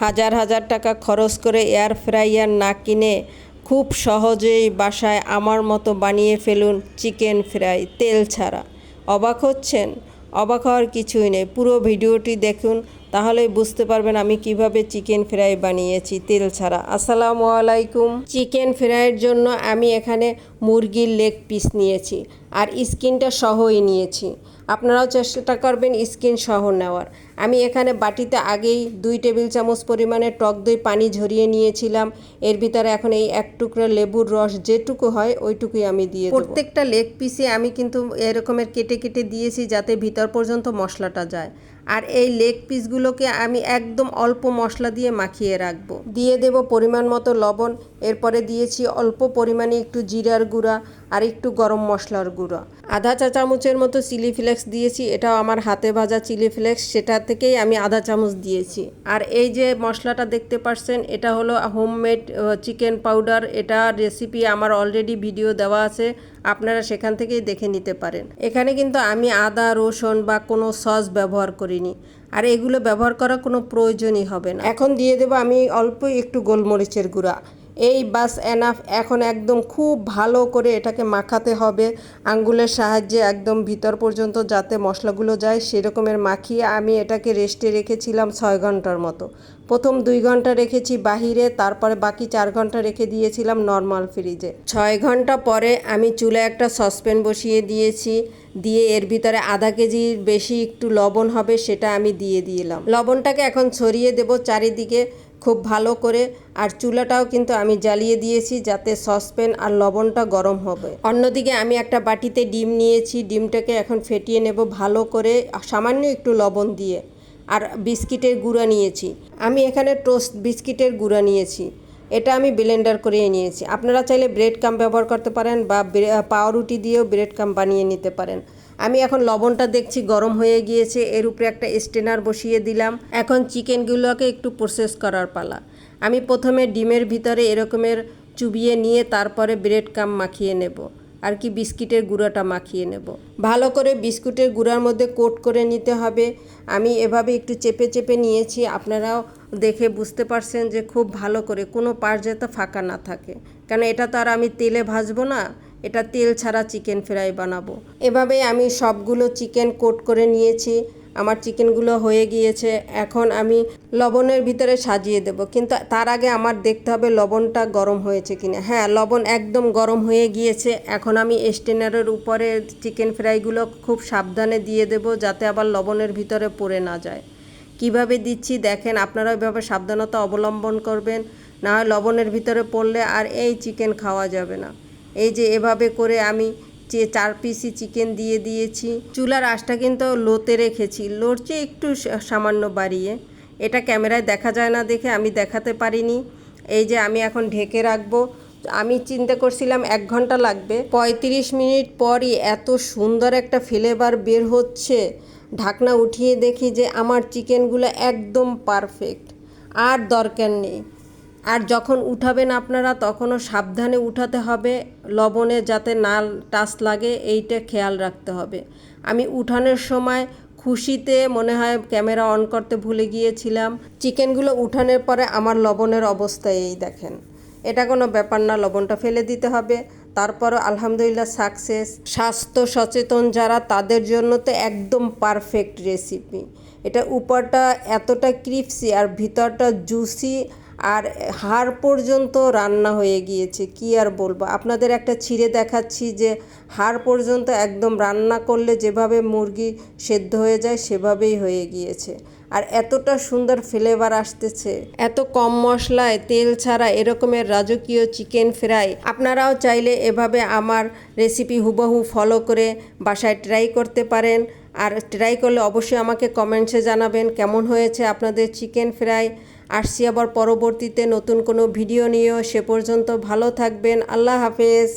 হাজার হাজার টাকা খরচ করে এয়ার ফ্রাইয়ার না কিনে খুব সহজেই বাসায় আমার মতো বানিয়ে ফেলুন চিকেন ফ্রাই, তেল ছাড়া। অবাক হচ্ছেন? অবাক হওয়ার কিছুই নেই। পুরো ভিডিওটি দেখুন তাহলেই বুঝতে পারবেন আমি কীভাবে চিকেন ফ্রাই বানিয়েছি, তেল ছাড়া। আসসালামু আলাইকুম। চিকেন ফ্রাইয়ের জন্য আমি এখানে মুরগির লেগ পিস নিয়েছি আর স্কিনটা সহই নিয়েছি। আপনারাও চেষ্টা করবেন স্কিন সহ নেওয়ার। আমি এখানে বাটিতে আগেই দুই টেবিল চামচ পরিমাণে টক দই পানি ঝরিয়ে নিয়েছিলাম। এর ভিতরে এখন এই এক টুকরো লেবুর রস যেটুকু হয় ওইটুকুই আমি দিয়ে প্রত্যেকটা লেগ পিসে আমি কিন্তু এরকমের কেটে কেটে দিয়েছি যাতে ভিতর পর্যন্ত মশলাটা যায়। আর এই লেগ পিসগুলোকে আমি একদম অল্প মশলা দিয়ে মাখিয়ে রাখব। দিয়ে দেব পরিমাণ মতো লবণ, এরপরে দিয়েছি অল্প পরিমাণে একটু জিরার গুঁড়া আর একটু গরম মশলার গুঁড়ো। আধা চা চামচের মতো চিলি ফ্লেক্স দিয়েছি, এটাও আমার হাতে ভাজা চিলি ফ্লেক্স, সেটা থেকেই আমি আধা চামচ দিয়েছি। আর এই যে মশলাটা দেখতে পাচ্ছেন এটা হলো হোমমেড চিকেন পাউডার। এটা রেসিপি আমার অলরেডি ভিডিও দেওয়া আছে, আপনারা সেখান থেকেই দেখে নিতে পারেন। এখানে কিন্তু আমি আদা, রসুন বা কোনো সস ব্যবহার করিনি। আর এগুলো ব্যবহার করার কোনো প্রয়োজনই হবে না। এখন দিয়ে দেবো আমি অল্প একটু গোলমরিচের গুঁড়া। এই বাস এনাফ এখন একদম খুব ভালো করে এটাকে মাখাতে হবে। আঙ্গুলের সাহায্যে একদম ভিতর পর্যন্ত যাতে মশলাগুলো যায়, সেরকমের মাখিয়ে আমি এটাকে রেস্টে রেখেছিলাম ছয় ঘণ্টার মতো। প্রথম দুই ঘণ্টা রেখেছি বাহিরে, তারপরে বাকি চার ঘণ্টা রেখে দিয়েছিলাম নর্মাল ফ্রিজে ছয় ঘণ্টা পরে আমি চুলে একটা সসপ্যান বসিয়ে দিয়েছি। দিয়ে এর ভিতরে আধা কেজির বেশি একটু লবণ হবে, সেটা আমি দিয়ে দিলাম। লবণটাকে এখন ছড়িয়ে দেব চারিদিকে। খুব ভালো করে, আর চুলাটাও কিন্তু আমি জ্বালিয়ে দিয়েছি যাতে সসপ্যান আর লবণটা গরম হবে। অন্যদিকে আমি একটা বাটিতে ডিম নিয়েছি, ডিমটাকে এখন ফেটিয়ে নেব ভালো করে সামান্য একটু লবণ দিয়ে, আর বিস্কিটের গুঁড়া নিয়েছি। আমি এখানে টোস্ট বিস্কিটের গুঁড়া নিয়েছি, এটা আমি ব্লেন্ডার করে নিয়েছি। আপনারা চাইলে ব্রেড কাম ব্যবহার করতে পারেন বা পাউরুটি দিয়েও ব্রেড কাম বানিয়ে নিতে পারেন। আমি এখন লবণটা দেখছি গরম হয়ে গিয়েছে, এর উপরে একটা স্টেনার বসিয়ে দিলাম। এখন চিকেনগুলোকে একটু প্রসেস করার পালা। আমি প্রথমে ডিমের ভিতরে এরকমের চুবিয়ে নিয়ে তারপরে ব্রেড কাম মাখিয়ে নেব, আর কি বিস্কিটের গুঁড়াটা মাখিয়ে নেব। ভালো করে বিস্কুটের গুঁড়ার মধ্যে কোট করে নিতে হবে। আমি এভাবে একটু চেপে চেপে নিয়েছি, আপনারাও দেখে বুঝতে পারছেন যে খুব ভালো করে কোনো পার্ট যাতে ফাঁকা না থাকে। কারণ এটা তো আর আমি তেলে ভাজবো না? এটা তেল ছাড়া চিকেন ফ্রাই বানাবো। এভাবে আমি সবগুলো চিকেন কোট করে নিয়েছি। আমার চিকেনগুলো হয়ে গিয়েছে। এখন আমি লবণের ভিতরে সাজিয়ে দেব। কিন্তু তার আগে আমার দেখতে হবে লবণটা গরম হয়েছে কিনা। হ্যাঁ লবণ একদম গরম হয়ে গিয়েছে। এখন আমি স্টেনারের উপরে চিকেন ফ্রাইগুলো খুব সাবধানে দিয়ে দেব যাতে আবার লবণের ভিতরে পড়ে না যায়। কীভাবে দিচ্ছি দেখেন, আপনারা ওইভাবে সাবধানতা অবলম্বন করবেন। না হয় লবণের ভিতরে পড়লে আর এই চিকেন খাওয়া যাবে না। এই যে এভাবে করে আমি যে চার পিসি চিকেন দিয়ে দিয়েছি। চুলার আঁচটা কিন্তু লোতে রেখেছি। লড়ছে একটু সামান্য বাড়িয়ে। এটা ক্যামেরায় দেখা যায় না দেখে আমি দেখাতে পারিনি। এই যে আমি এখন ঢেকে রাখব। আমি চিন্তা করছিলাম এক ঘণ্টা লাগবে। পঁয়ত্রিশ মিনিট পরই এত সুন্দর একটা ফ্লেভার বের হচ্ছে। ঢাকনা উঠিয়ে দেখি যে আমার চিকেনগুলো একদম পারফেক্ট আর দরকার নেই। আর যখন উঠাবেন আপনারা, তখনও সাবধানে উঠাতে হবে। লবণে যাতে না টাচ লাগে, এইটা খেয়াল রাখতে হবে। আমি উঠানোর সময় খুশিতে, মনে হয় ক্যামেরা অন করতে ভুলে গিয়েছিলাম, চিকেনগুলো উঠানোর পরে আমার লবণের অবস্থা এই দেখেন। এটা কোনো ব্যাপার না, লবণটা ফেলে দিতে হবে। তারপরও আলহামদুলিল্লাহ সাকসেস স্বাস্থ্য সচেতন যারা, তাদের জন্য তো একদম পারফেক্ট রেসিপি এটা উপরটা এতটা ক্রিপসি আর ভিতরটা জুসি আর হাড় পর্যন্ত রান্না হয়ে গিয়েছে, কি আর বলব? আপনাদের একটা ছিঁড়ে দেখাচ্ছি যে হাড় পর্যন্ত একদম রান্না করলে যেভাবে মুরগি সেদ্ধ হয়ে যায় সেভাবেই হয়ে গিয়েছে। আর এতটা সুন্দর ফ্লেভার আসতেছে। এত কম মশলায়, তেল ছাড়া এরকমের রাজকীয় চিকেন ফ্রাই আপনারাও চাইলে এভাবে আমার রেসিপি হুবহু ফলো করে বাসায় ট্রাই করতে পারেন। আর ট্রাই করলে অবশ্যই আমাকে কমেন্টসে জানাবেন কেমন হয়েছে আপনাদের চিকেন ফ্রাই আসছি আবার পরবর্তীতে নতুন কোনো ভিডিও নিয়েও, সে পর্যন্ত ভালো থাকবেন, আল্লাহ হাফেজ।